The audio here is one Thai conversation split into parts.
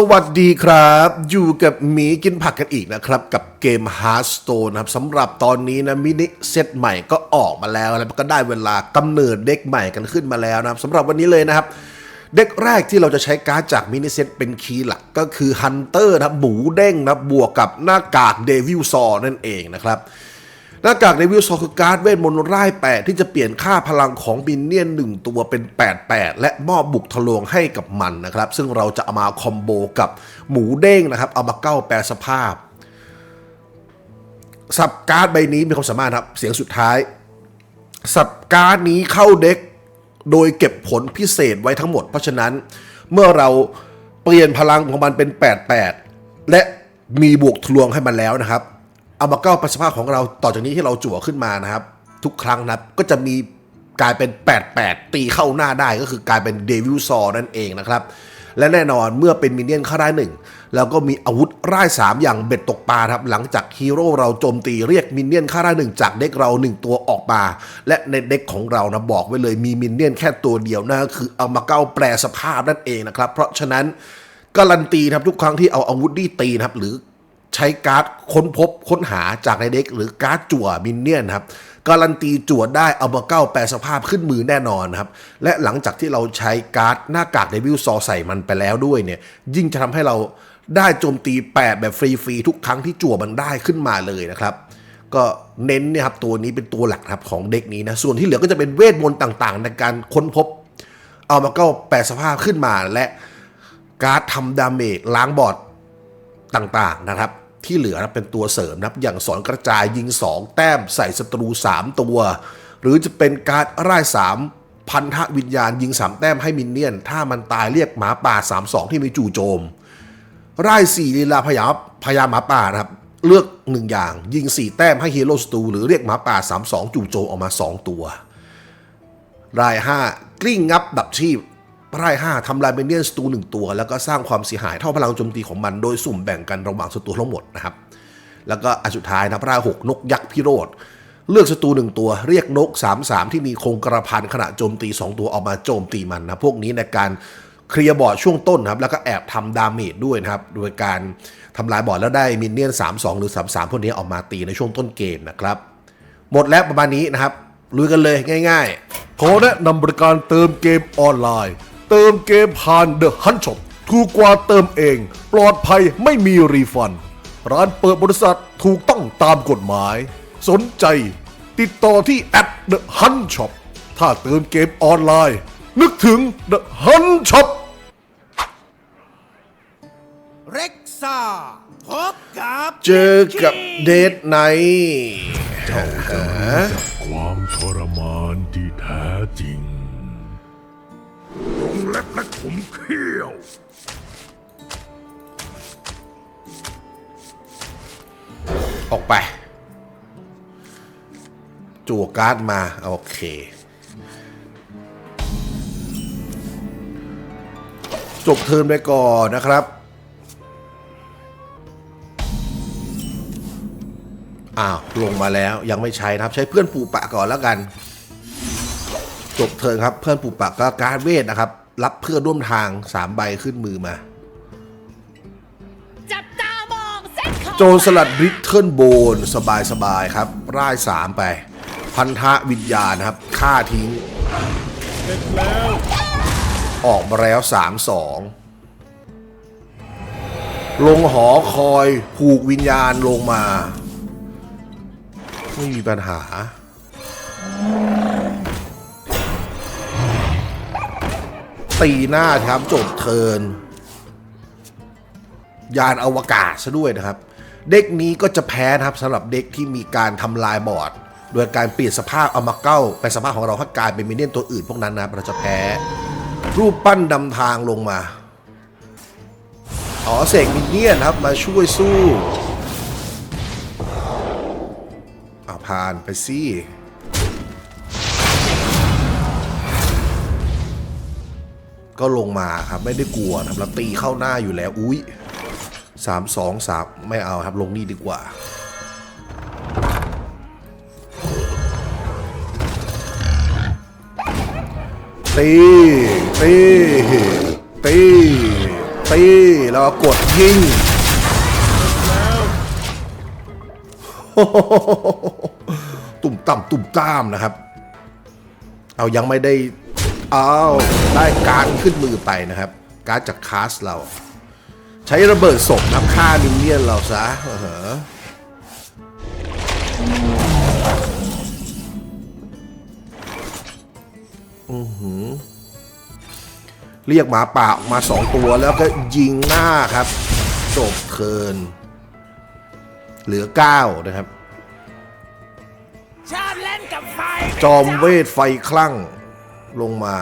สวัสดีครับ อยู่กับหมีกินผักกันอีกนะครับ กับเกม Hearthstone นะครับสำหรับตอนนี้นะมินิเซตใหม่ก็ออกมาแล้วแล้วก็ได้เวลากำเนิดเด็กใหม่กันขึ้นมาแล้วนะครับสำหรับวันนี้เลยนะครับ เด็กแรกที่เราจะใช้การ์ดจากมินิเซตเป็นคีย์หลักก็คือฮันเตอร์นะครับหมูเด้งนะบบวกกับหน้ากากเดวิลซอนั่นเองนะครับ หน้ากากเดวิลซอคือการ์ดเวทมนต์ร่ายแปดที่จะเปลี่ยนค่าพลังของบินเนียนหนึ่งตัวเป็น 88 และมอบบุกทะลวงให้กับมันนะครับ ซึ่งเราจะเอามาคอมโบกับหมูเด้งนะครับ เอามาเก้าแปลสภาพ สับการ์ดใบนี้มีความสามารถครับ เสียงสุดท้าย สับการ์ดนี้เข้าเด็ก โดยเก็บผลพิเศษไว้ทั้งหมด เพราะฉะนั้นเมื่อเราเปลี่ยนพลังของมันเป็น 88 และมีบวกทะลวงให้มันแล้วนะครับ เอามาเก้าประสิทธิภาพของเราต่อจากนี้ที่เราจั่วขึ้นมานะครับ ทุกครั้งนะครับก็จะมีกลายเป็น 88 ตีเข้าหน้าได้ก็คือกลายเป็นเดวิลซอนั่นเองนะครับ และแน่นอนเมื่อเป็นมินเนี่ยนเข้าได้หนึ่งแล้วก็มีอาวุธร่ายสามอย่างเบ็ดตกปลาครับ หลังจากฮีโร่เราโจมตีเรียกมินเนี่ยนข้าได้หนึ่งจากเด็กเราหนึ่งตัวออกมา และในเด็กของเรานะบอกไว้เลยมีมินเนี่ยนแค่ตัวเดียวนั่นก็คือเอามาเก้าแปลสภาพนั่นเองนะครับ เพราะฉะนั้นการันตีครับทุกครั้งที่เอาอาวุธนี่ตีนะครับหรือ ใช้การ์ดค้นพบค้นหาจากในเด็กหรือการ์ดจั่วมินเนี่ยนครับการันตีจั่วได้เอามาเก้าแปลสภาพขึ้นมือแน่นอนครับ และหลังจากที่เราใช้การ์ดหน้ากากเดวิลซอใส่มันไปแล้วด้วยเนี่ย ยิ่งจะทำให้เราได้โจมตี 8 แบบฟรีๆทุกครั้งที่จั่วมันได้ขึ้นมาเลยนะครับ ก็เน้นเนี่ยครับตัวนี้เป็นตัวหลักครับของเด็กนี้นะส่วนที่เหลือก็จะเป็นเวทมนต์ต่างๆ ในการค้นพบ เอามาเก้าแปลสภาพขึ้นมาและการ์ดทำดาเมจล้างบอดต่างๆนะครับ ที่เหลือนะเป็นตัวเสริมนะครับอย่างสอนกระจายยิง 2 แต้มใส่ศัตรู 3 ตัว หรือจะเป็นการร่าย 3 พันธวิญญาณยิง 3 แต้มให้มินเนี่ยน ถ้ามันตายเรียกหมาป่า 3-2 ที่มีจู่โจม ร่าย 4 ลีลาพยาพยาหมาป่านะครับ เลือก 1 อย่าง ยิง 4 แต้มให้ฮีโร่สตูหรือเรียกหมาป่า 3-2 จู่โจมออกมา 2 ตัว ราย 5 กลิ้งงับดับชีพ ร่าย5ทำลายเบเนียนสตูหนึ่งตัว แล้วก็สร้างความเสียหายเท่าพลังโจมตีของมัน โดยสุ่มแบ่งกันระหว่างศัตรูทั้งหมดนะครับ แล้วก็อันสุดท้ายนะราย6นกยักษ์พิโรธเลือกศัตรูหนึ่งตัวเรียกนก 3-3 ที่มีโครงกระพันขณะโจมตี 2 ตัวออกมาโจมตีมันนะ พวกนี้ในการเคลียร์บอร์ดช่วงต้นครับ แล้วก็แอบทำดาเมจด้วยนะครับ โดยการทำลายบอร์ดแล้วได้มินเนี่ยน 3-2 หรือ 3-3 พวกนี้ออกมาตีในช่วงต้นเกมนะครับ หมดแล้วประมาณนี้นะครับลุยกันเลยง่าย ๆ ขอแนะนำบริการเติมเกมออนไลน์ เติมเกมผ่าน The Hunt Shop ถูกกว่าเติมเอง ปลอดภัยไม่มีรีฟัน ร้านเปิดบริษัทถูกต้องตามกฎหมาย สนใจ ติดต่อที่ at The Hunt Shop ถ้าเติมเกมออนไลน์ นึกถึง The Hunt Shop เร็กซ่าพบกับเจอกับเดทไนท์ความทรมานที่แท้จริง เล็กและขมเขี้ยว ออกไป จั่วการ์ดมา โอเคจบเทิร์นไปก่อนนะครับ อ้าว ลงมาแล้วยังไม่ใช้นะครับ ใช้เพื่อนปูปะก่อนแล้วกัน จบเทิร์นครับ เพื่อนปูปะก็การดเวทนะครับ รับเพื่อนร่วมทาง3ใบขึ้นมือมา จับตามองเส้นขอบโจรสลัดบริทเทิลโบนสบายสบายๆครับร่ายสามไป พันธะวิญญาณนะครับฆ่าทิ้งออกมาแล้วสามสองลงหอคอยผูกวิญญาณลงมา ไม่มีปัญหา ตีหน้าครับจบเทินยานอวกาศซะด้วยนะครับ เด็กนี้ก็จะแพ้นะครับสำหรับเด็กที่มีการทำลายบอร์ด โดยการเปลี่ยนสภาพเอามาเก้าเป็นสภาพของเราให้กลายเป็นมินเนี่ยนตัวอื่นพวกนั้นนะครับเราจะแพ้ รูปปั้นดำทางลงมาอ๋อเสกมินเนี่ยนครับมาช่วยสู้อ่าผ่านไปสิ ก็ลงมาครับไม่ได้กลัวครับเราตีเข้าหน้าอยู่แล้ว อุ้ยสามสองสามไม่เอาครับลงนี่ดีกว่า ตี ตี ตี ตีแล้วกดยิงตุ่มต่ำตุ่มตามนะครับ เอายังไม่ได้ อาได้การดขึ้นมือไปนะครับ การดจากคลาสเรา ใช้ระเบิดศพนับฆ่ามินเนี่ยนเราซะเออเหอะอื้อหือเรียกหมาป่าออกมาสองตัวแล้วก็ยิงหน้าครับจบเคิน เหลือเก้านะครับ ชอบเล่นกับไฟ จอมเวทไฟคลั่ง ลงมา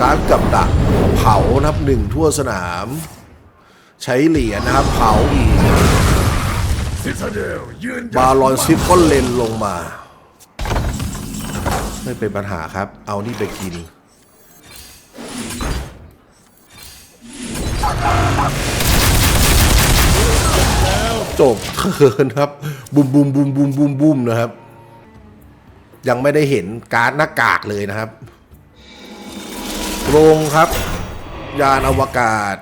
การดกับดักเผานับหนึ่งทั่วสนาม ใช้เหรียญนะครับเผาอีกซิตาเดลยืนบาลอนซิฟฟอนเลนลงมา ไม่เป็นปัญหาครับ เอานี่ไปกินจบเคินครับบุมบุมบุมบุมบุมบุมนะครับ ยังไม่ได้เห็นการ์ดหน้ากากเลยนะครับลงครับ ยานอวกาศ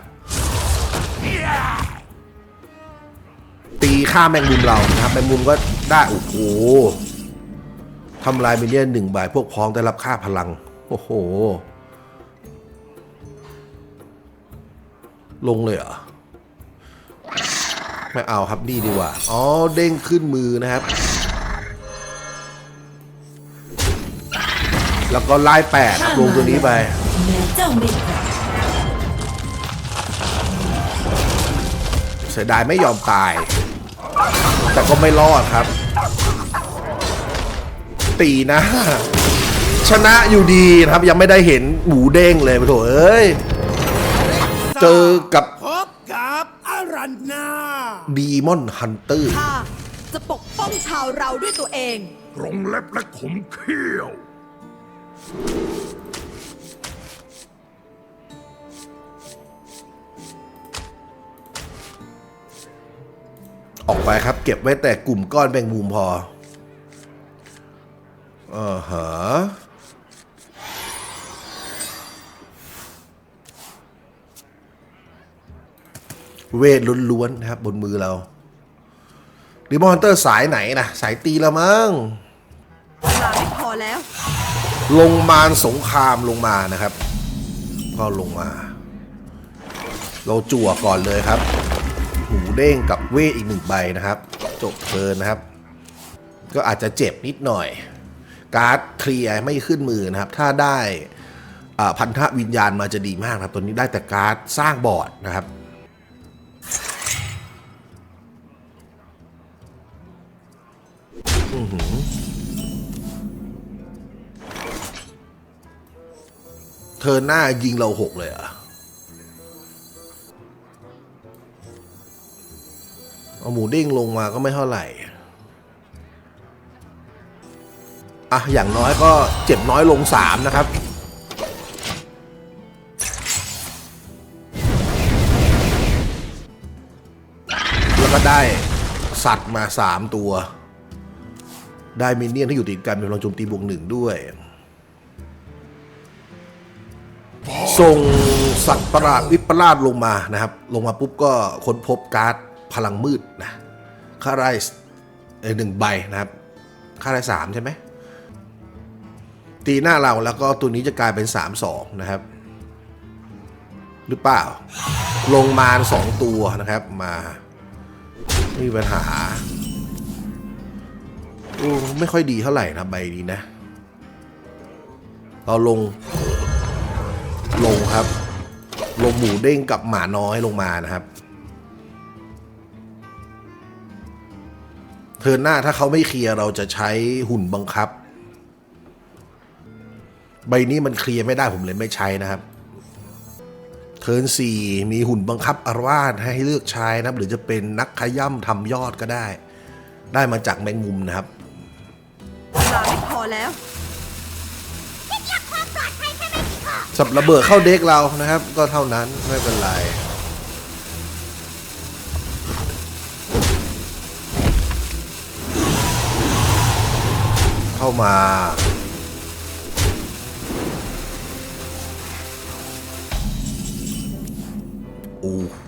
ตีฆ่าแมงมุมเรานะครับแมงมุมก็ได้โอ้โหทำลายมินเนี่ยนหนึ่งใบพวกพ้องได้รับค่าพลัง โอ้โห ลงเลยเหรอ ไม่เอาครับนี่ดีกว่า อ๋อ เด้งขึ้นมือนะครับ แล้วก็ไล่แปดครับลงตัวนี้ไปแม้เจ้าไม่กลับเสียดายไม่ยอมตาย แต่ก็ไม่รอดครับ ตีนะ ชนะอยู่ดีนะครับ ยังไม่ได้เห็นหมูเด้งเลยไปโถเอ้ย เจอกับพบกับอารันนาดีมอนฮันเตอร์ข้าจะปกป้องชาวเราด้วยตัวเองรงเล็บและขมเขี้ยว ออกไปครับ เก็บไว้แต่กลุ่มก้อนแบงมุมพอเออฮะเวทล้วนๆนะครับ บนมือเราดิมอนฮันเตอร์สายไหนนะสายตีละมั้งเวลาไม่พอแล้ว ลงมารสงครามลงมานะครับ ก็ลงมา เราจั่วก่อนเลยครับ หูเด้งกับเวทอีกหนึ่งใบนะครับ จบเทินนะครับ ก็อาจจะเจ็บนิดหน่อย การ์ดเคลียร์ไม่ขึ้นมือนะครับ ถ้าได้พันธะวิญญาณมาจะดีมากนะครับ ตัวนี้ได้แต่การ์ดสร้างบอร์ดนะครับ เธอหน้ายิงเราหกเลยอะ เอาหมูเด้งลงมาก็ไม่เท่าไหร่ อะ อย่างน้อยก็เจ็บน้อยลงสามนะครับแล้วก็ได้สัตว์มาสามตัว ได้มินเนี่ยนที่อยู่ติดกันเป็นพลังโจมตีบวกหนึ่งด้วย ส่งสัตว์ประหลาดวิปลาสลงมานะครับ ลงมาปุ๊บก็ค้นพบการ์ดพลังมืดนะค่าไรเอ่อหนึ่งใบนะครับ ค่าไรสามใช่ไหมตีหน้าเราแล้วก็ตัวนี้จะกลายเป็น 3 2 นะครับ หรือเปล่า ลงมาสองตัวนะครับมาไม่มีปัญหาโอ้ไม่ค่อยดีเท่าไหร่นะใบนี้นะ เราลง ลงครับ ลงหมูเด้งกับหมาน้อยลงมานะครับเทินหน้าถ้าเขาไม่เคลียร์เราจะใช้หุ่นบังคับ ใบนี้มันเคลียร์ไม่ได้ผมเลยไม่ใช้นะครับ เทิร์นสี่มีหุ่นบังคับอารวาสให้เลือกใช้นะครับ หรือจะเป็นนักขย่ำทำยอดก็ได้ ได้มาจากแมงมุมนะครับเวลาไม่พอแล้ว สับระเบิดเข้าเด็กเรานะครับ ก็เท่านั้นไม่เป็นไรเข้ามาโอ้โห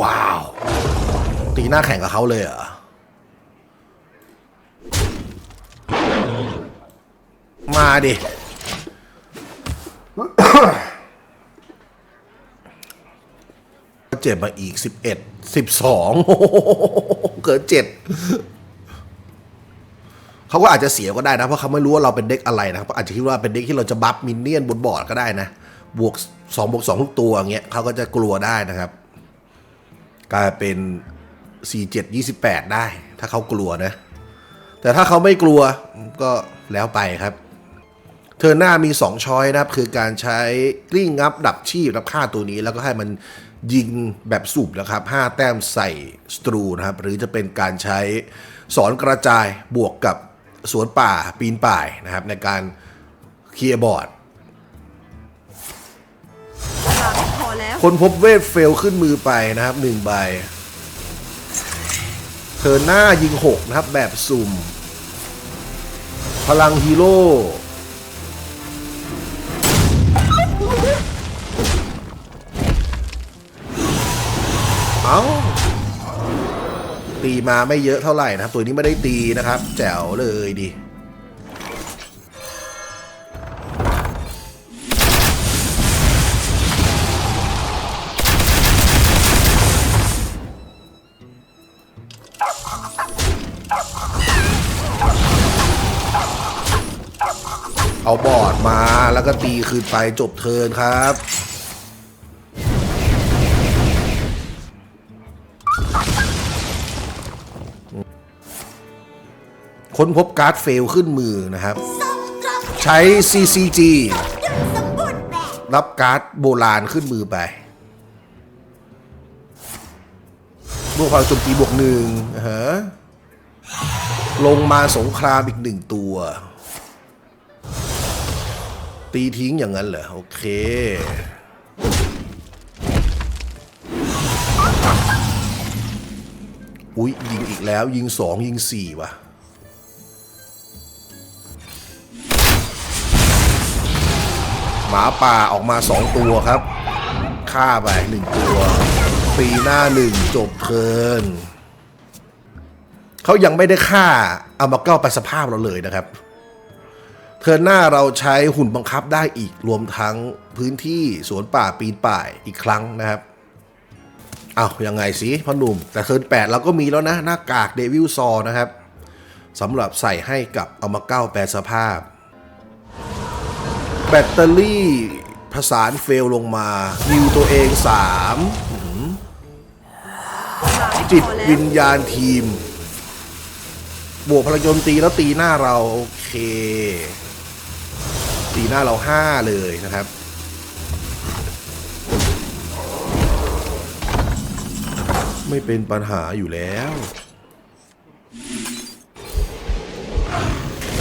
ว้าว ตีหน้าแข่งกับเขาเลยเหรอ มาดิ เจ็บมาอีกสิบเอ็ดสิบสองเกิดเจ็ดเขาก็อาจจะเสียก็ได้นะ เพราะเขาไม่รู้ว่าเราเป็นเด็กอะไรนะครับอาจจะคิดว่าเป็นเด็กที่เราจะบัฟมินเนี่ยนบนบอร์ดก็ได้นะ บวกสองบวกสองทุกตัวอย่างเงี้ยเขาก็จะกลัวได้นะครับ กลายเป็นสี่เจ็ดยี่สิบแปดได้ ถ้าเขากลัวนะ แต่ถ้าเขาไม่กลัวก็แล้วไปครับ เทอร์หน้ามี2ช้อยนะครับคือการใช้กลิ้งงับดับชีพรับค่าตัวนี้ แล้วก็ให้มันยิงแบบสูบนะครับ5แต้มใส่สตรูนะครับ หรือจะเป็นการใช้สอนกระจายบวกกับสวนป่าปีนป่ายนะครับ ในการเคลียร์บอร์ดเวลาไม่พอแล้วคนพบเวทเฟลขึ้นมือไปนะครับหนึ่งใบเธอหน้ายิง 6 นะครับแบบสุ่ม พลังฮีโร่ ตีมาไม่เยอะเท่าไหร่นะครับ ตัวนี้ไม่ได้ตีนะครับ แจ๋วเลยดิเอาบอร์ดมาแล้วก็ตีคืนไปจบเทินครับ ค้นพบการ์ดเฟลขึ้นมือนะครับ ใช้ CCG รับการ์ดโบราณขึ้นมือไปบวกความโจมตีบวกหนึ่งอ่าฮะลงมาสงครามอีกหนึ่งตัว ตีทิ้งอย่างนั้นเหรอ โอเคอุ๊ยยิงอีกแล้วยิงสองยิงสี่ว่ะ หมาป่าออกมาสองตัวครับฆ่าไปหนึ่งตัวปีหน้าหนึ่งจบเทินเขายังไม่ได้ฆ่าเอามาเก้าไปสภาพเราเลยนะครับ เทินหน้าเราใช้หุ่นบังคับได้อีกรวมทั้งพื้นที่สวนป่าปีนป่ายอีกครั้งนะครับอ้าวยังไงสิพ่อหนุ่ม แต่เทินแปดเราก็มีแล้วนะ หน้ากากเดวิลซอนะครับสำหรับใส่ให้กับเอามาเก้าแปลสภาพ แบตเตอรี่ผสานเฟลลงมาฮิวตัวเอง3เวลามจิตวิญญาณทีม บวกพลังโจมตีแล้วตีหน้าเรา โอเค ตีหน้าเรา5เลยนะครับไม่เป็นปัญหาอยู่แล้ว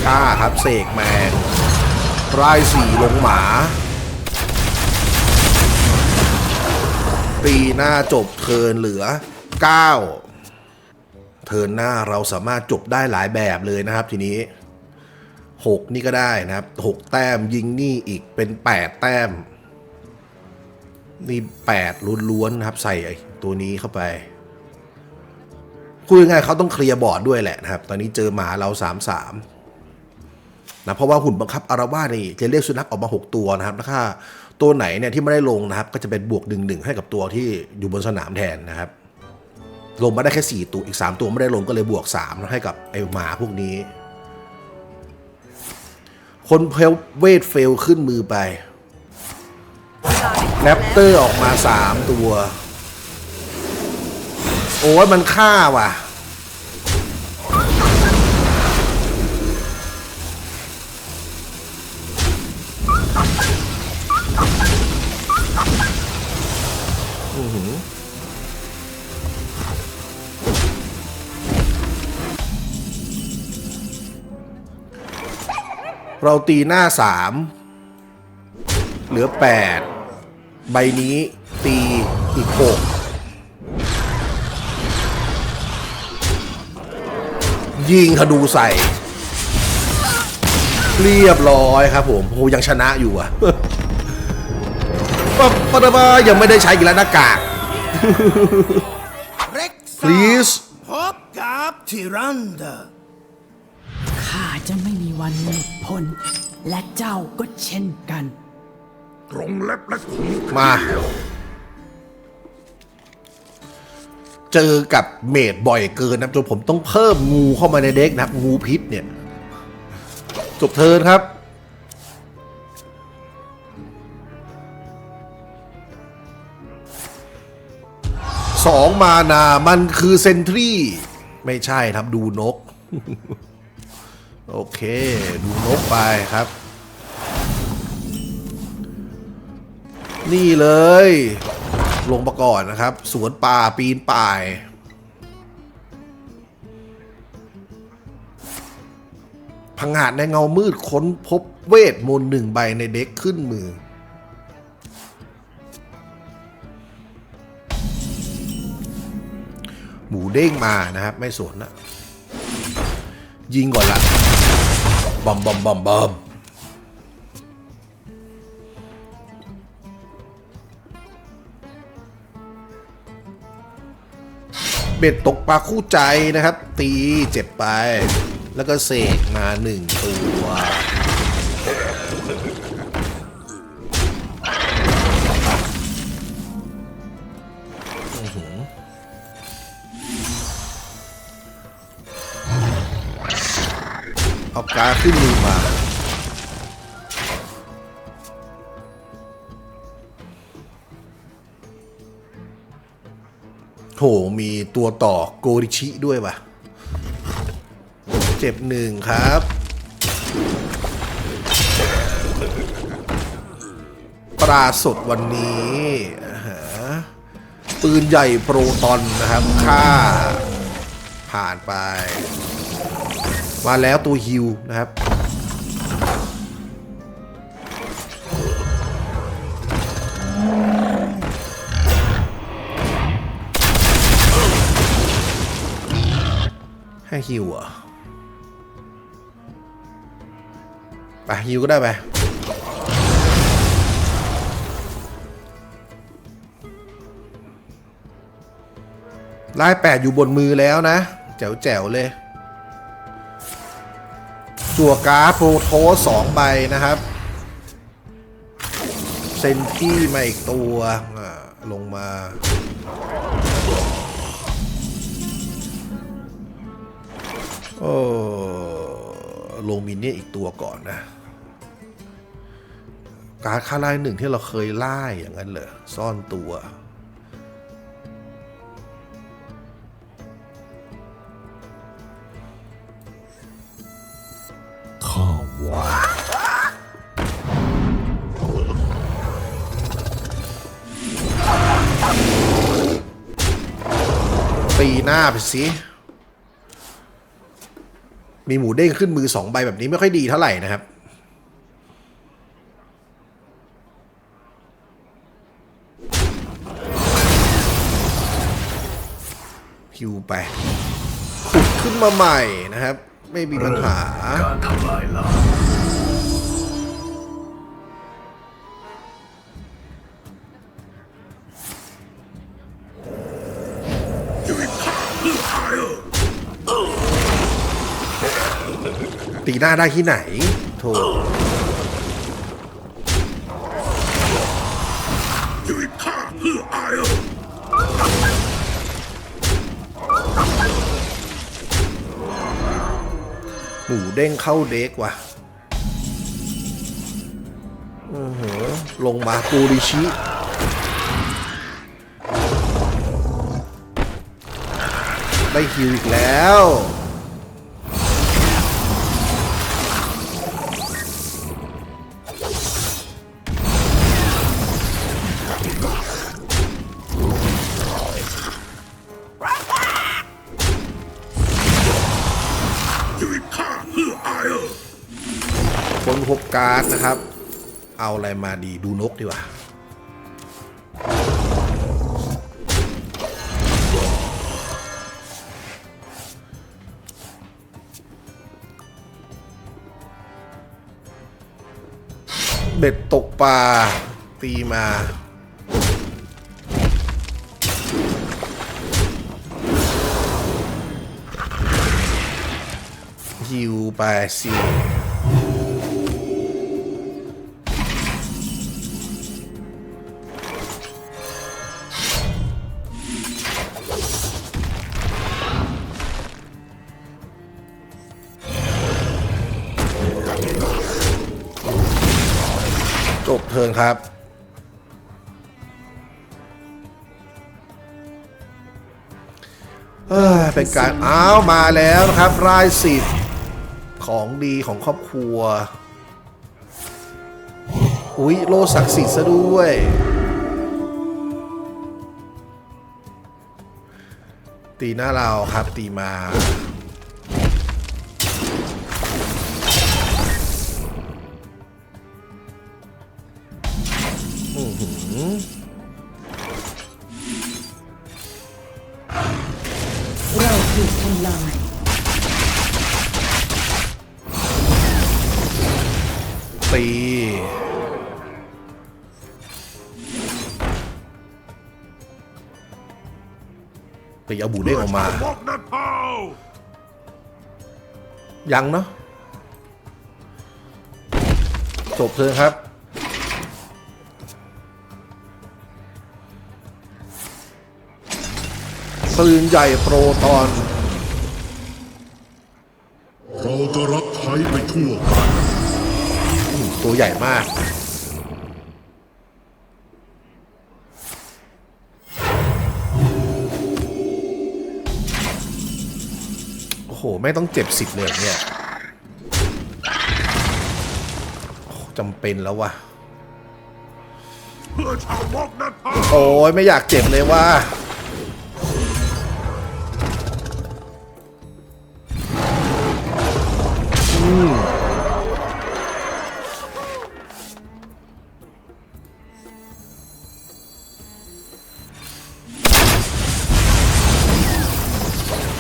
ฆ่าครับเสกแมน รายสี่ลงหมา ตีหน้าจบเทินเหลือ 9 เทินหน้าเราสามารถจบได้หลายแบบเลยนะครับทีนี้ 6 นี่ก็ได้นะครับ 6 แต้มยิงนี่อีกเป็น 8 แต้ม นี่ 8ล้วนๆนะครับ ใส่ไอตัวนี้เข้าไปพูดง่ายๆเขาต้องเคลียร์บอร์ดด้วยแหละนะครับ ตอนนี้เจอหมาเรา 3-3 นะเพราะว่าหุ่นบังคับอาราวานี่จะเรียกสุนัขออกมา 6 ตัวนะครับแล้วถ้าตัวไหนเนี่ยที่ไม่ได้ลงนะครับ ก็จะเป็นบวกดึงหนึ่งให้กับตัวที่อยู่บนสนามแทนนะครับ ลงมาได้แค่ 4 ตัวอีก 3 ตัวไม่ได้ลงก็เลยบวก3ให้กับไอหมาพวกนี้ คนเพลเวทเฟลขึ้นมือไปแรปเตอร์ออกมา 3 ตัว โอ้ยมันฆ่าว่ะ เราตีหน้าสามเหลือแปดใบนี้ตีอีกหกยิงธนูใส่ เรียบร้อยครับผมโอ้ยังชนะอยู่อะปะปะปะยังไม่ได้ใช้อีกแล้วหน้ากากเร็กซ่า please พบกับทิรันเดอร์ข้า จะไม่มีวันหลุดพ้นและเจ้าก็เช่นกัน ตรงเล็บและขมมา เจอกับเมดบ่อยเกินนะจนผมต้องเพิ่มงูเข้ามาในเด็กนะครับ งูพิษเนี่ย จบเทิร์นครับ สองมานา มันคือเซนทรี ไม่ใช่ครับดูนก โอเค ดูนกไปครับ นี่เลย ลงมาก่อนนะครับ สวนป่าปีนป่าย พังหาดในเงามืดค้นพบเวทมนต์หนึ่งใบในเด็กขึ้นมือหมูเด้งมานะครับ ไม่สนนะ ยิงก่อนละบอมบอมบอมบอมเบ็ดตกปลาคู่ใจนะครับ ตีเจ็บไป แล้วก็เสกมาหนึ่งตัว เอากาขึ้นมือมา โห มีตัวต่อโกริชิด้วยป่ะ เจ็บหนึ่งครับปราสดวันนี้ปืนใหญ่โปรตอนนะครับ ค่าผ่านไป มาแล้วตัวฮิวนะครับให้ฮิวอะไปฮิวก็ได้ไปลายแปดอยู่บนมือแล้วนะ แจ๋วแจ๋วเลย จั่วการ์ดโปรโทสองใบนะครับ เซนที่มาอีกตัวลงมาโอ้ลงมินเนี่ยอีกตัวก่อนนะ การดค่าไล่หนึ่งที่เราเคยไล่อย่างนั้นเหรอซ่อนตัว ตีหน้าไปสิมีหมูเด้งขึ้นมือสองใบแบบนี้ไม่ค่อยดีเท่าไหร่นะครับพิวไป ขุดขึ้นมาใหม่นะครับ ไม่มีปัญหา การทำลายล้างตีหน้าได้ที่ไหน โถ หมูเด้งเข้าเด็กว่ะอือหือลงมาปูริชิ ได้ฮิวอีกแล้ว การ์ดนะครับ เอาอะไรมาดีดูนกดีกว่าเบ็ดตกปลาตีมาฮิวไปสิ ครับ เอ้ยเป็นการอ้าวมาแล้วนะครับ รายสิทธิ์ของดีของครอบครัว อุ๊ยโลศักดิ์สิทธิ์ซะด้วย ตีหน้าเราครับตีมาเรา ตีเอาบูเด้งออกมา Walk that pow! ยังเนาะจบเทิร์นครับ ปืนใหญ่โปรตอนเราจะรับใช้ไปทั่วกันตัวใหญ่มาก โอ้โหไม่ต้องเจ็บสิบเลยเนี่ยจำเป็นแล้ววะ่ะโอ้ยไม่อยากเจ็บเลยว่าแ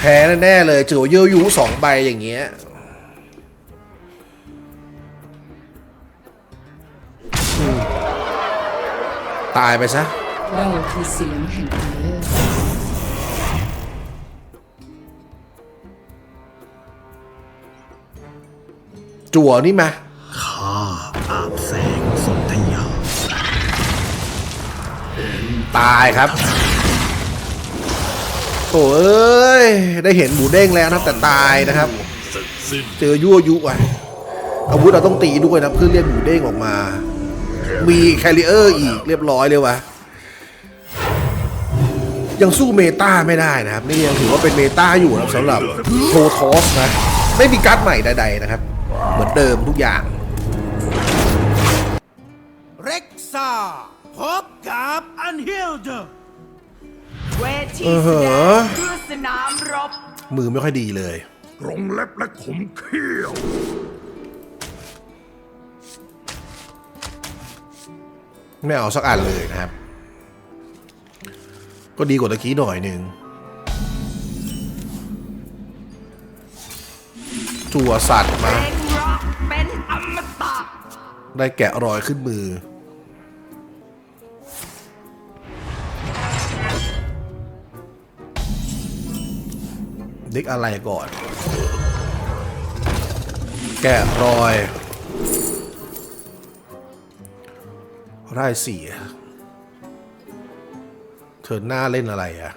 พ้แน่ๆเลยเจอเยอะยูสองใบอย่างเงี้ยอืมตายไปซะเราคือเสียงแห่งการเลิกจั่วนี่มาข้าอาบแสงสนธยาตายครับ โอ้เอ้ย ได้เห็นหมูเด้งแล้วนะแต่ตายนะครับ เจอยั่วยุอะอาวุธเราต้องตีด้วยนะเพื่อเรียกหมูเด้งออกมา มีแคริเออร์อีกเรียบร้อยเลยวะยังสู้เมตาไม่ได้นะครับ นี่ยังถือว่าเป็นเมตาอยู่นะสำหรับโททอสนะไม่มีการ์ดใหม่ใดๆนะครับ เหมือนเดิมทุกอย่างเร็กซ่าพบกับอันฮิลเดอร์ เวทีเออแสเหดอะงคือสนามรบ มือไม่ค่อยดีเลยรงเล็บและขมเขี้ยว ไม่เอาสักอันเลยนะครับ ก็ดีกว่าตะกี้หน่อยหนึ่งจั่วสัตว์มาเป็นร็อกเป็นอมตะได้แกะรอยขึ้นมือ ด็กอะไรก่อน แกะรอยไร่สี่เธอหน้าเล่นอะไรอะ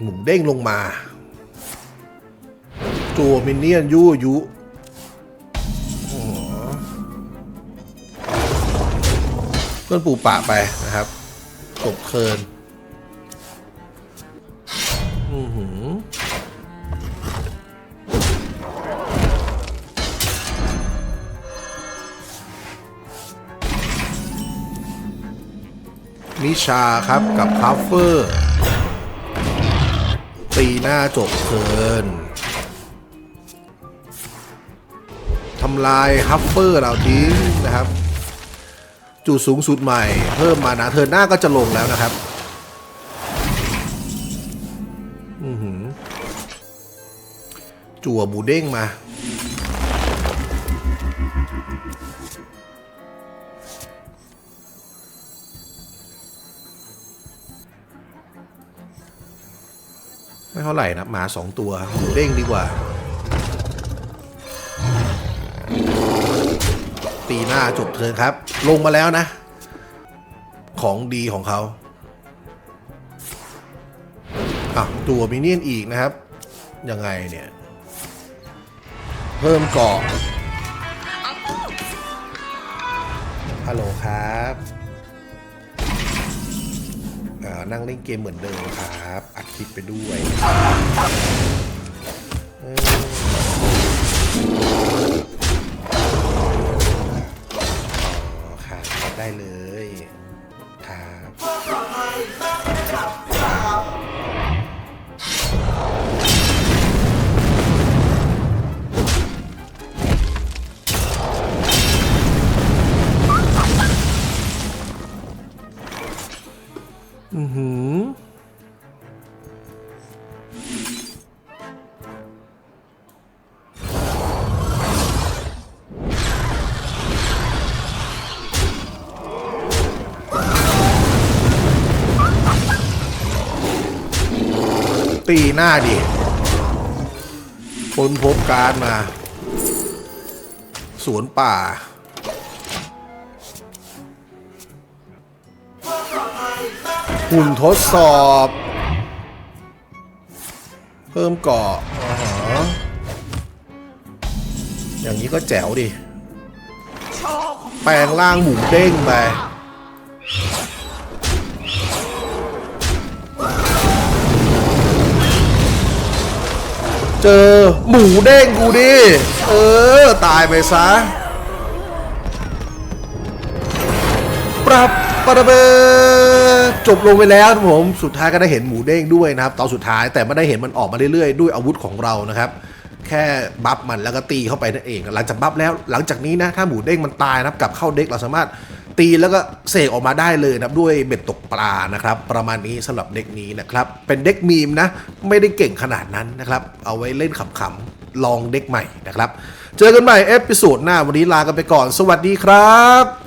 หมุนเด้งลงมา ตัวมินเนี่ยนยั่ยุ พื่อนปูปะไปนะครับจบเคินอือหือนิชาครับกับคัฟเฟอร์ ตีหน้าจบเคินทำลายฮัฟเฟอร์เราทิ้งนะครับ จุดสูงสุดใหม่เพิ่มมานะเทินหน้าก็จะลงแล้วนะครับอือหือจั่วหมูเด้งมา ไม่เท่าไหร่นะหมาสองตัวหมูเด้งดีกว่า ตีหน้าจบเทิร์นครับ ลงมาแล้วนะ ของดีของเขาอะตัวมินเนี่ยนอีกนะครับ ยังไงเนี่ย เพิ่มเกาะฮัลโหลครับอ่านั่งเล่นเกมเหมือนเดิมครับ อัดคลิปไปด้วย ได้เลยครับ หน้าดิคนพบการมา สวนป่า หุ่นทดสอบ เพิ่มเกาะอย่างนี้ก็แจ๋วดิ แปลงร่างหมูเด้งไป เจอหมูเด้งกูดิ เออ ตายไปซะ ปรับปะระเบจบลงไปแล้วครับผม สุดท้ายก็ได้เห็นหมูเด้งด้วยนะครับ ตอนสุดท้ายแต่ไม่ได้เห็นมันออกมาเรื่อยๆ ด้วยอาวุธของเรานะครับ แค่บัฟมันแล้วก็ตีเข้าไปนั่นเอง หลังจากบัฟแล้ว หลังจากนี้นะ ถ้าหมูเด้งมันตายนะครับ กลับเข้าเด็กเราสามารถ ตีแล้วก็เสกออกมาได้เลยนะครับด้วยเบ็ดตกปลานะครับประมาณนี้สำหรับเด็กนี้นะครับเป็นเด็กมีมนะไม่ได้เก่งขนาดนั้นนะครับเอาไว้เล่นขำๆลองเด็กใหม่นะครับ เจอกันใหม่เอพิโซดหน้าวันนี้ลากันไปก่อน สวัสดีครับ